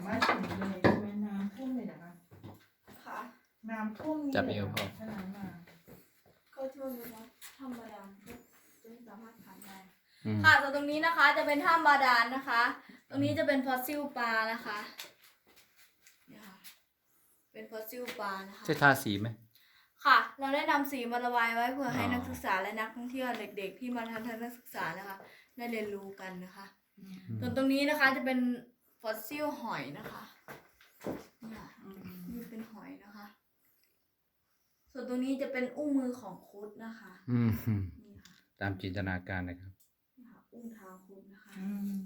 อย่างบ้านเลยใช่ไน้ำท่วมเลยนะคะค่ะ น้ำท่วมนี่จับเอวพอ ฉะนั้นมาก็ช่วยดูเนะทำบาดาลจะสามารถผ่านได้ค่ะส่วนตรงนี้นะคะจะเป็นถ้ำบาดาลนะคะ ตรงนี้จะเป็นฟอสซิลปลานะคะเนี่ค่ะเป็นฟอสซิลปลานะคะ ใช่ทาสีไหม ค่ะ เราได้นำสีมาระบายไว้เพื่ออให้นักศึกษาและนักท่องเที่ยวเด็ก ๆ ที่มาทันทัศนศึกษานะคะ ได้เรียนรู้กันนะคะ ส่วนตรงนี้นะคะจะเป็น ฟอสซิลหอยนะคะเนี่ยนี่เป็นหอยนะคะ ส่วนตรงนี้จะเป็นอุ้งมือของคุดนะคะอืมนี่ค่ะตามจินตนาการนะครับนี่ค่ะอุ้งเท้าคุดนะคะอืม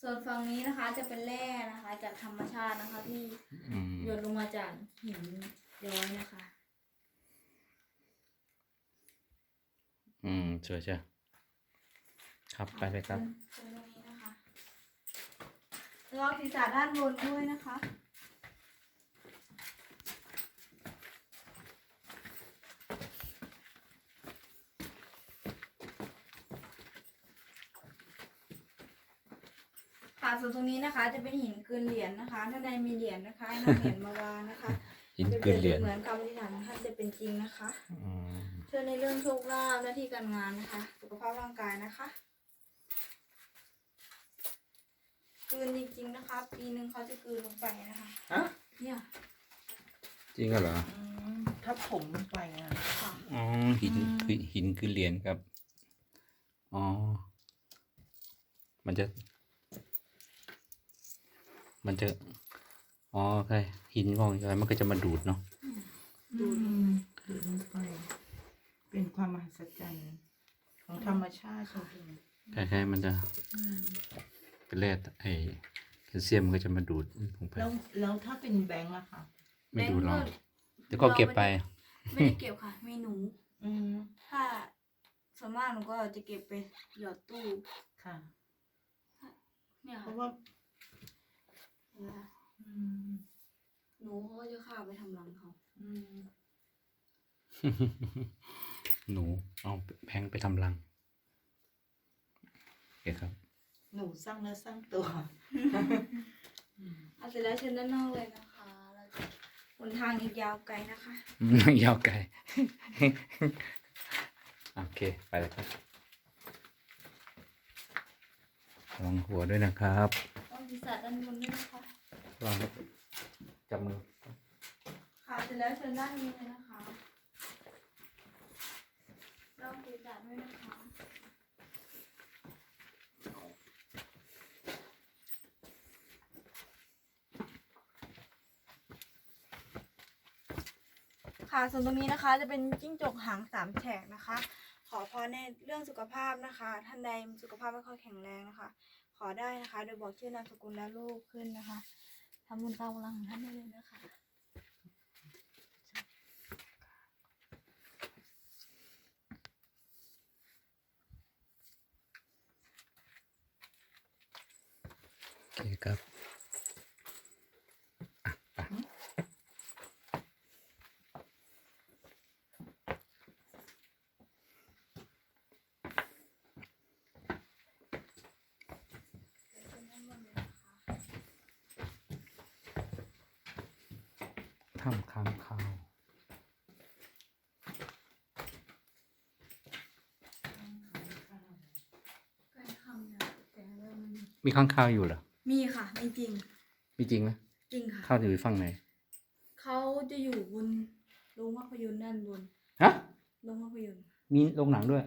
ส่วนฝั่งนี้นะคะจะเป็นแร่นะคะ จากธรรมชาตินะคะ ที่อืมหยดลงมาจากหินย้อยนะคะ อืมสวยใช่ครับไปเลยครับเป็นตรงนี้ นะคะแล้วก็ศีรษะด้านบนด้วยนะคะ ค่ะส่วนตรงนี้นะคะ จะเป็นหินเกลือนเหรียญนะคะถ้านใดมีเหรียญนะคะให้นำเหรียญมาวางนะคะหินเกลือนเหรียญเหมือนคำอธิษฐานของท่านจะเป็นจริงนะคะอืมเชื่อในเรื่องโชคลาภหน้าที่การงานนะคะ สุขภาพร่างกายนะคะ กลืนจริงๆนะคะ ปีหนึ่งเขาจะกลืนลงไปนะคะอะเนี่ยจริงเหรออืมถ้าผมลงไปอะค่ะอ๋อหินคือหินคือเหรียญครับอ๋อมันจะ มันจะอ๋อใช่หินงอกอะไรมันก็จะมาดูดเนาะดูดูลงไป เป็นความมหัศจรรย์ของธรรมชาติจริงคล้ายๆมันจะๆอืม เป็นแร่ไอ้แคลเซียมมันก็จะมาดูดลงไปแล้วแล้วถ้าเป็นแบงค์ล่ะคะไม่ดูดหรอกแบงค์เดี๋ยวก็เก็บไป ไม่ได้เก็บค่ะ มีหนู อืมถ้าส่วนมากหนูก็จะเก็บไปหยอดตู้ ค่ะ เนี่ยเพค่ะราะว่าเห็นไหมคะอืมหนูเขาก็จะฆ่าไปทำรังเขาอืมหนูเอาแพงไปทำรังโอเคครับ หนูสร้างเนื้อสร้างตัวเอาเสร็จแล้วเชิญด้านนอกเลยนะคะเราจะหนทางอีกยาวไกลนะคะ ยาวไกล โอเค ไปเลยครับระวังหัวด้วยนะครับต้องศีรษะด้านบนด้วยนะคะระวังจับมือ ค่ะเสร็จแล้วเชิญด้านนี้เลยนะคะลองศีรษะด้วยนะคะ ค่ะ ส่วนตรงนี้นะคะจะเป็นจิ้งจกหางสามแฉกนะคะ ขอพรในเรื่องสุขภาพนะคะ ท่านใดสุขภาพไม่ค่อยแข็งแรงนะคะ ขอได้นะคะ โดยบอกชื่อนามสกุลและลูกขึ้นนะคะทำบุญตามกำลังของท่านได้เลยนะคะโอเคครับอะไป ถ้ำค้างคาวใกล้ค่ำแล้วแต่เริ่มมีค้างคาวอยู่เหรอ มีค่ะมีจริง มีจริงไหมจริงค่ะข้าวอยู่ฝั่งไหน เขาจะอยู่บนโรงภาพยนตร์ด้านบน ฮะ โรงภาพยนตร์ มีโรงหนังด้วย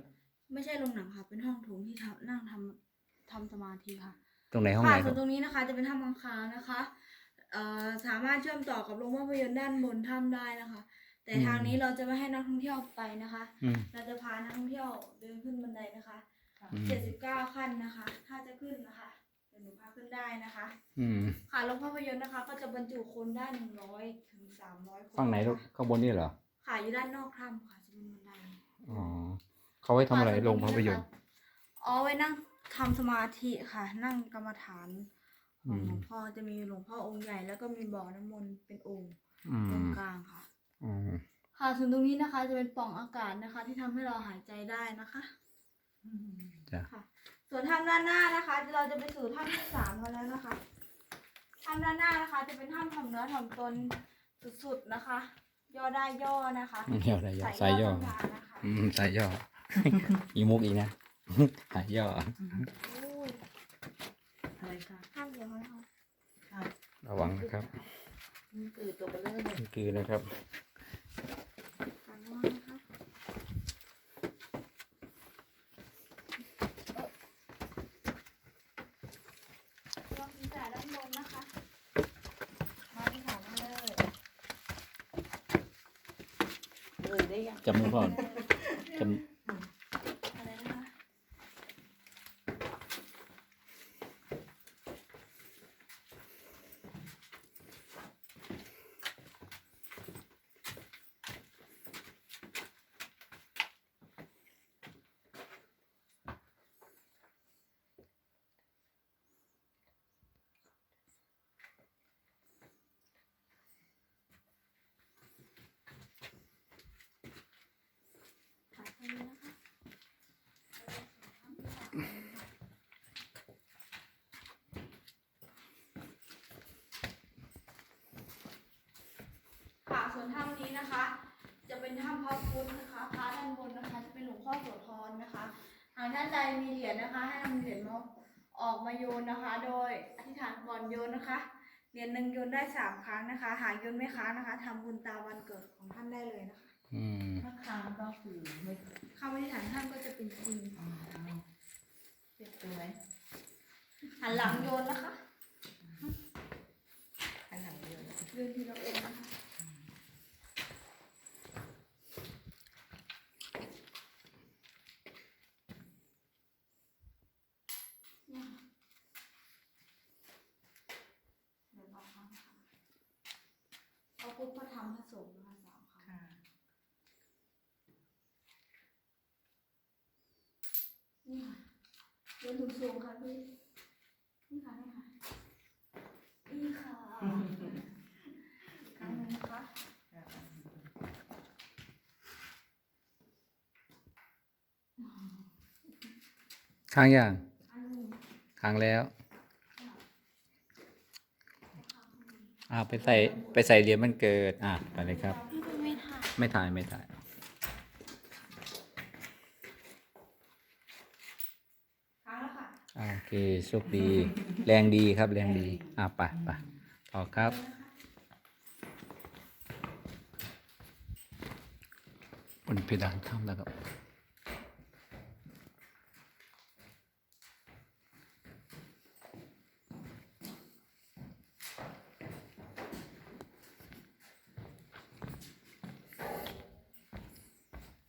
ไม่ใช่โรงหนังค่ะ เป็นห้องโถงที่ทำนั่งทำทำสมาธิค่ะ ตรงไหนห้องไหค่ะนคส่วนตรงนี้นะคะ จะเป็นถ้ำบางคาวนะคะ สามารถเชื่อมต่อกับโรงภาพยนตร์ด้านบนถ้ำได้นะคะ แต่ทางนี้เราจะไม่ให้นักท่องเที่ยวไปนะคะ อืม เราจะพานักท่องเที่ยวเดินขึ้นบันไดนะคะอืม 79ขั้นนะคะ ถ้าจะขึ้นนะคะเดี๋ยวหนูพาขึ้นได้นะคะ อืมค่ะโรงภาพยนตร์นะคะ ก็จะบรรจุคนได้100ถึง300คนฝั่งไหนลูกข้างบนนี่เหรอ ค่ะอยู่ด้านนอกถ้ำค่ะจะเป็นบันได อ๋อเขาไว้ทำอะไรค่ะโรงภาพยนตร์ อ๋อไว้นั่งทำสมาธิค่ะ นั่งกรรมฐาน ของหลวงอืมพ่อจะมีหลวงพ่อองค์ใหญ่แล้วก็มีบ่อน้ำมนต์เป็นองค์อืตรงมกลางค่ะอืมค่ะส่วนตรงนี้นะคะจะเป็นปล่องอากาศนะคะ ที่ทำให้เราหายใจได้นะคะอืมจ้ะค่ะ ส่วนถ้ำด้านหน้านะคะ เราจะไปสู่ถ้ำที่สามกันแล้วนะคะถ้ำด้านหน้านะคะ จะเป็นถ้ำถ่อมเนื้อถ่อมตนสุดๆนะคะ ย่อได้ย่อนะคะย่อได้ย่อสายย่อต้องการนะคะอืมสายย่อ อีมุกอีกนะ หายย่อ โอ้ยอะไร คะห้ามเดี๋ยวนะคะค่ะระวังนะครับนี่คือตัวเบลเลอร์เลยนี่คือนะครับการนวดนะคะลองศีรษะด้านบนนะคะ มาที่ขามาเลยเลยได้ยัง จำมือพ่อจอะไรนะคะ ขาตรงนี้นะคะ ค่ะ ส่วนถ้ำนี้นะคะ จะเป็นถ้ำพระพุทธนะคะพระด้านบนนะคะ จะเป็นหลวงพ่อโสธรนะคะ หากท่านใดมีเหรียญนะคะ ให้นำเหรียญมาออกมาโยนนะคะ โดยอธิษฐานก่อนโยนนะคะ เหรียญหนึ่งโยนได้สามครั้งนะคะ หากโยนไม่ค้างนะคะทำบุญตามวันเกิดของท่านได้เลยนะคะำอืมถ้าค้างก็คือไม่คำอธิษฐานท่านก็จะเป็นจริงอ๋อเจ็บตัวไหมหันหลังโยนนะคะ อันหลังเดียวนะโยนทีละองค์นะคะ เนี่ยค่ะเดี๋ยวบอกคำค่ะ พระพุทธพระธรรมพระสงฆ์นะคะสามคค่ะำนี่ค่ะเดินสูงสูงๆค่ะพี่นี่ค่ะนี่ค่ะนี่ค่ะอีกครั้งหนึงนะคะค้างยังอันนี้ ค้างแล้ว อ่าไปใส่ไปใส่เหรียญมันเกิด อะไปเลยครับพี่เป็นไม่ถ่ายไม่ถ่ายไม่ถ่ายครั้งแล้วค่ะอ่าโอเคโชคดี แรงดีครับแรงดี อะไปไปต่อครับ บนเพดานถ้ำแล้วครับ